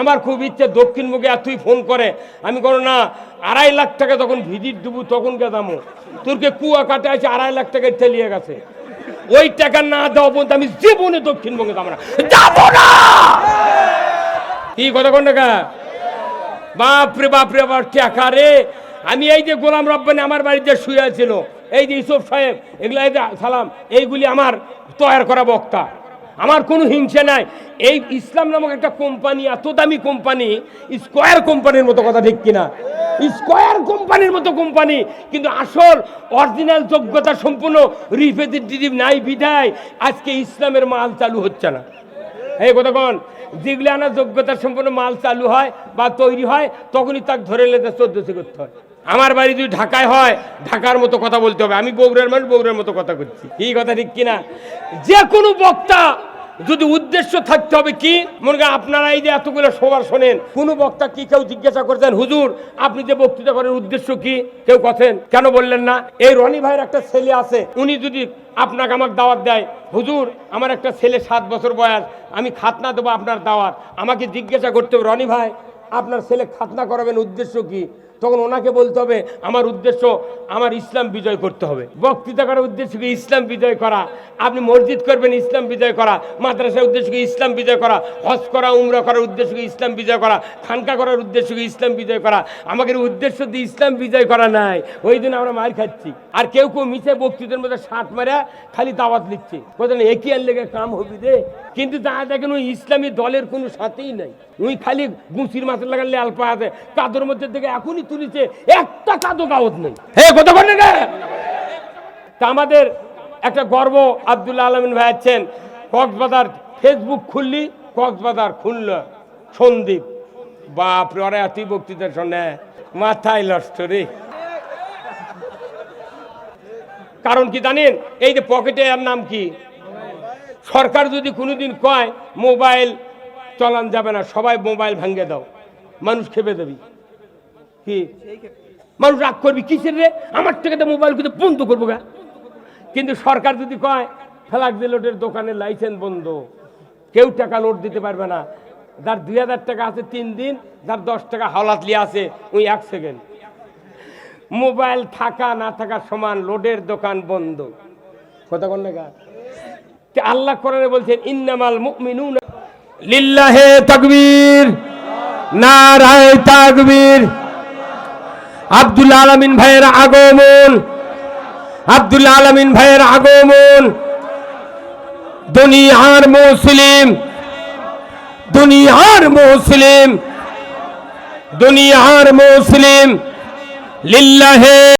আমার খুব ইচ্ছে দক্ষিণমুখে আর তুই ফোন করে। আমি করো না, আড়াই লাখ টাকা তখন ভিজিট দেবো, তখন গেদামো তোরকে কুয়া কাটে আছে, আড়াই লাখ টাকা তেলিয়ে গেছে। ওই টাকা না দেওয়া পর্যন্ত আমি জীবনে দক্ষিণবঙ্গে যাব না। যাব না! কি কথা কোন টাকা বাপরে বাপরে বাপ টাকা রে। আমি এই যে গোলাম রব্বানি আমার বাড়িতে শুয়ে ছিল, এই যে ইসুফ সাহেব, এগুলো এই যে সালাম, এইগুলি আমার তৈরি করা বক্তা। আমার কোনো হিংসা নাই। এই ইসলাম নামক একটা কোম্পানি, এত দামি কোম্পানি, স্কোয়ার কোম্পানির মতো কথা ঠিক কিনা? স্কোয়ার কোম্পানির মতো কোম্পানি, কিন্তু আসল অরিজিনাল যোগ্যতা সম্পূর্ণ রিপ্রেজেন্টেটিভ নাই, বিধায় আজকে ইসলামের মাল চালু হচ্ছে না। এই কতক্ষণ যেগুলি আনার যোগ্যতা সম্পূর্ণ মাল চালু হয় বা তৈরি হয়, তখনই তাকে ধরে লেতে চোদ্দশি করতে হয়। আমার বাড়ি যদি ঢাকায় হয়, ঢাকার মতো কথা বলতে হবে। আমি বগুড়ার মানুষ, বগুড়ার মতো কথা করছি এই কথা ঠিক কিনা? যে কোনো বক্তা যদি উদ্দেশ্য থাকতে হবে কি? মনে করেন আপনারা এই যে এতগুলো সবার শোনেন, কোনো বক্তা কি কেউ জিজ্ঞাসা করছেন, হুজুর, আপনি যে বক্তৃতা করেন, উদ্দেশ্য কি? কেউ কথেন কেন বললেন না? এই রনি ভাইয়ের একটা ছেলে আছে, উনি যদি আপনাকে আমাকে দাওয়াত দেয়, হুজুর, আমার একটা ছেলে সাত বছর বয়স, আমি খাতনা দেবো আপনার দাওয়াত। আমাকে জিজ্ঞাসা করতে হবে, রনি ভাই আপনার ছেলে খাতনা করাবেন উদ্দেশ্য কি? তখন ওনাকে বলতে হবে, আমার উদ্দেশ্য আমার ইসলাম বিজয় করতে হবে। বক্তৃতা করার উদ্দেশ্য কি? ইসলাম বিজয় করা। আপনি মসজিদ করবেন, ইসলাম বিজয় করা। মাদ্রাসার উদ্দেশ্য কি? ইসলাম বিজয় করা। হজ করা, উমরা করার উদ্দেশ্য কি? ইসলাম বিজয় করা। খানকা করার উদ্দেশ্য কি? ইসলাম বিজয় করা। আমাদের উদ্দেশ্য দিয়ে ইসলাম বিজয় করা নাই। ওই দিন আমরা মার খাচ্ছি। আর কেউ কেউ মিশে বক্তৃতার মধ্যে ষাট মারা, খালি দাওয়াত লিখছে কোথায় একই আর লেগে কাম হবি রে? কিন্তু তা দেখেন, ওই ইসলামী দলের কোনো সাথেই নাই। ওই খালি গুছির মাথা লাগালে আলপা আছে। কাদর মধ্যে থেকে এখনই তুলিছে একটা কাদো কাগজ নেই। হে কথা বলে না। তা আমাদের একটা গর্ব আব্দুল্লাহ আলমিন ভাই আছেন কক্সবাজার ফেসবুক খুললি কক্সবাজার খুলল সন্দীপ। বাপ রে এতই বক্তৃতা শোনে মাথায় লষ্ট রে। কারণ কি জানেন এই যে পকেটে এর নাম কি? সরকার যদি কোনোদিন কয় মোবাইল চলান যাবে না সবাই মোবাইল ভাঙ্গে দাও। মানুষ খেপে দেবি। কি? মানুষ রাগ করবি কিসের রে? আমার থেকে তো মোবাইল কিন্তু বন্ধ করব গা। কিন্তু সরকার যদি কয় ফ্লাগ লোডের দোকানে লাইসেন্স বন্ধ। কেউ টাকা লোড দিতে পারবে না। যার দুই হাজার টাকা আছে তিন দিন, যার দশ টাকা হাওলাতলি আছে, ওই এক সেকেন্ড মোবাইল থাকা না থাকা সমান লোডের দোকান বন্ধ। কথা কোন টাকা আল্লাহ কোরআনে বলছেন, ইন্নামাল মুমিনুন লিল্লাহে তাকবীর। নারায়ে তাকবীর। আব্দুল আলমিন ভাইয়ের আগমন। আব্দুল আলমিন ভাইয়ের আগমন। দুনিয়ার মুসলিম দুনিয়ার মুসলিম দুনিয়ার মুসলিম, লিল্লাহে